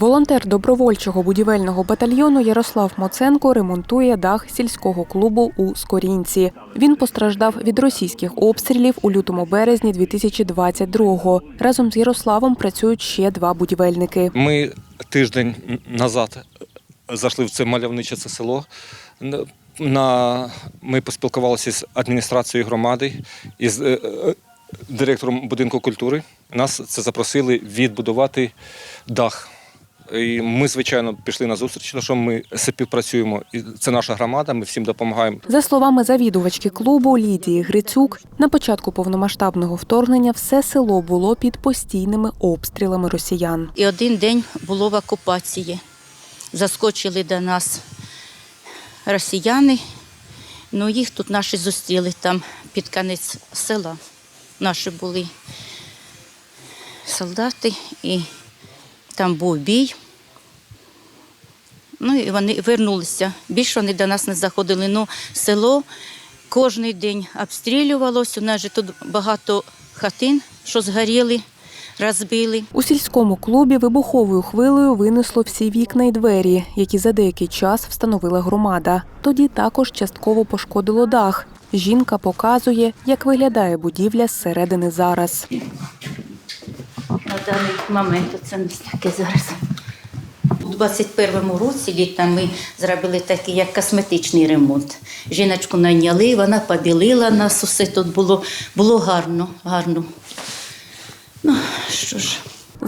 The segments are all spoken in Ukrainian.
Волонтер добровольчого будівельного батальйону Ярослав Моценко ремонтує дах сільського клубу у Скорінці. Він постраждав від російських обстрілів у лютому березні 2022-го. Разом з Ярославом працюють ще два будівельники. Ми тиждень назад зайшли в це мальовниче це село. На, ми поспілкувалися з адміністрацією громади і з е, е, директором будинку культури. Нас це запросили відбудувати дах. І ми, звичайно, пішли на зустріч, тому що ми співпрацюємо. І це наша громада, ми всім допомагаємо. За словами завідувачки клубу Лідії Грицюк, на початку повномасштабного вторгнення все село було під постійними обстрілами росіян. І один день було в окупації. Заскочили до нас росіяни, ну їх тут наші зустріли там під конець села. Наші були солдати, і там був бій. Ну і вони вернулися. Більше вони до нас не заходили. Ну, село кожен день обстрілювалося. У нас же тут багато хатин, що згоріли, розбили. У сільському клубі вибуховою хвилею винесло всі вікна й двері, які за деякий час встановила громада. Тоді також частково пошкодило дах. Жінка показує, як виглядає будівля зсередини зараз. На даний момент це не таке зараз. У 21-му році літом ми зробили такий як косметичний ремонт. Жіночку найняли, вона побілила нас, усе тут було, було гарно, гарно. Ну, що ж.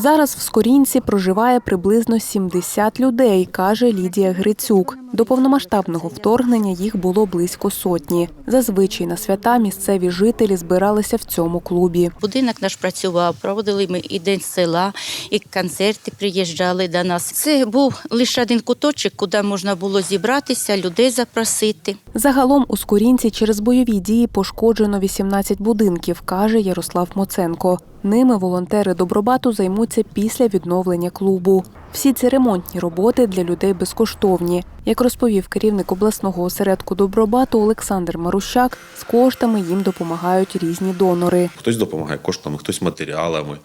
Зараз в Скорінці проживає приблизно 70 людей, каже Лідія Грицюк. До повномасштабного вторгнення їх було близько сотні. Зазвичай на свята місцеві жителі збиралися в цьому клубі. Будинок наш працював, проводили ми і день села, і концерти приїжджали до нас. Це був лише один куточок, куди можна було зібратися, людей запросити. Загалом у Скорінці через бойові дії пошкоджено 18 будинків, каже Ярослав Моценко. Ними волонтери Добробату займуться після відновлення клубу. Всі ці ремонтні роботи для людей безкоштовні. Як розповів керівник обласного осередку Добробату Олександр Марущак, з коштами їм допомагають різні донори. Хтось допомагає коштами, хтось матеріалами.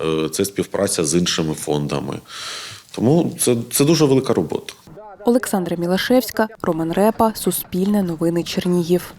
Е, Це співпраця з іншими фондами. Тому це, це дуже велика робота. Олександра Мілашевська, Роман Репа, Суспільне новини Чернігів.